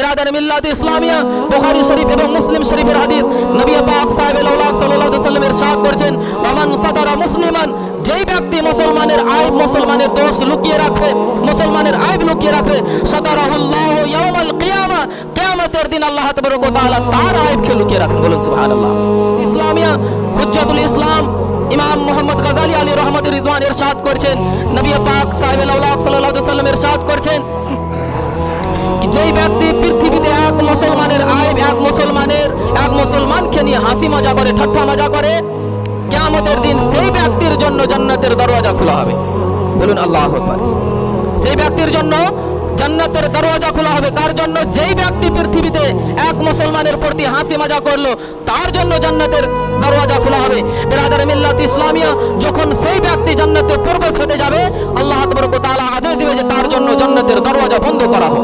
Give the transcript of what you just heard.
বিরাদার মিল্লাত ইসলামিয়া, বুখারী শরীফ এবং মুসলিম শরীফের হাদিস। নবী পাক সাহেব আল্লাহ সাল্লাল্লাহু আলাইহি মুসলিমান যেই মুসলমানের আইব মুসলমানের দোষ লুকিয়ে রাখবে, মুসলমানের আইব লুকিয়ে রাখবে সাতারাহুল্লাহু ইয়াউমাল কিয়ামা, কিয়ামতের দিন আল্লাহ তাবারক ওয়া তাআলা তার আইবকে লুকিয়ে রাখবেন। ইসলাম, ইমাম মোহাম্মদ গাজালি আলী রহমত রিজওয়ান ইরশাদ করছেন, নবী পাক সাহেব আল্লাহ সাল্লাল্লাহু আলাইহি করছেন মুসলমানের আইব এক মুসলমানের, এক মুসলমানকে নিয়ে হাসি মজা করে, ঠাট্টা মজা করে, কিয়ামতের দিন সেই ব্যক্তির জন্য জান্নাতের দরওয়াজা খোলা হবে। বলুন, আল্লাহ সেই ব্যক্তির জন্য জান্নাতের দরওয়াজা খোলা হবে। তার জন্য যেই ব্যক্তি পৃথিবীতে এক মুসলমানের প্রতি হাসি মজা করল, তার জন্য জান্নাতের দরওয়াজা খোলা হবে। বেরাদার মিল্লাত ইসলামিয়া, যখন সেই ব্যক্তি জান্নাতে প্রবেশ হতে যাবে, আল্লাহ তাআলা আদেশ দিবে যে তার জন্য জান্নাতের দরওয়াজা বন্ধ করা কি